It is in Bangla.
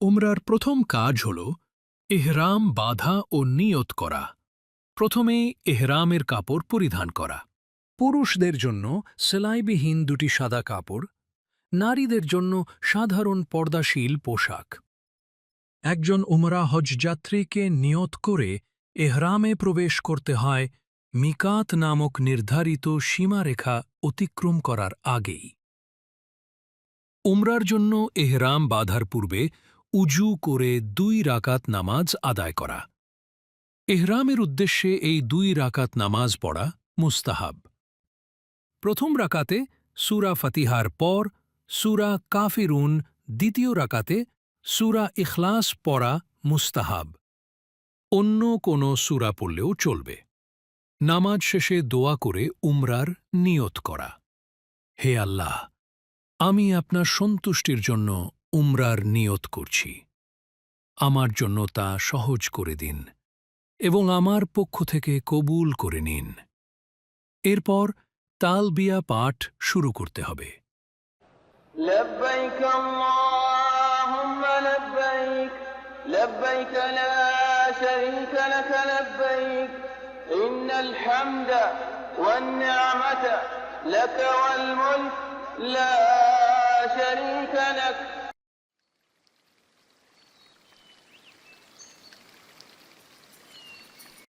উমরার প্রথম কাজ হল এহরাম বাধা ও নিয়ত করা। প্রথমে এহরামের কাপড় পরিধান করা। পুরুষদের জন্য সেলাইবিহীন দুটি সাদা কাপড়, নারীদের জন্য সাধারণ পর্দাশীল পোশাক। একজন উমরা হজযাত্রীকে নিয়ত করে এহরামে প্রবেশ করতে হয় মিকাত নামক নির্ধারিত সীমারেখা অতিক্রম করার আগেই। উমরার জন্য এহরাম বাধার পূর্বে উজু করে দুই রাকাত নামাজ আদায় করা। এহরামের উদ্দেশ্যে এই দুই রাকাত নামাজ পড়া মুস্তাহাব। প্রথম রাকাতে সুরা ফাতিহার পর সুরা কাফিরুন, দ্বিতীয় রাকাতে সুরা ইখলাস পড়া মুস্তাহাব। অন্য কোনো সুরা পড়লেও চলবে। নামাজ শেষে দোয়া করে উমরার নিয়ত করা। হে আল্লাহ, আমি আপনার সন্তুষ্টির জন্য উমরার নিয়ত করছি আমার জন্য তা সহজ করে দিন এবং আমার পক্ষ থেকে কবুল করে নিন এরপর তালবিয়া পাঠ শুরু করতে হবে لبيك اللهم لبيك لبيك لا شريك لك لبيك إن الحمد والنعمة لك والملك لا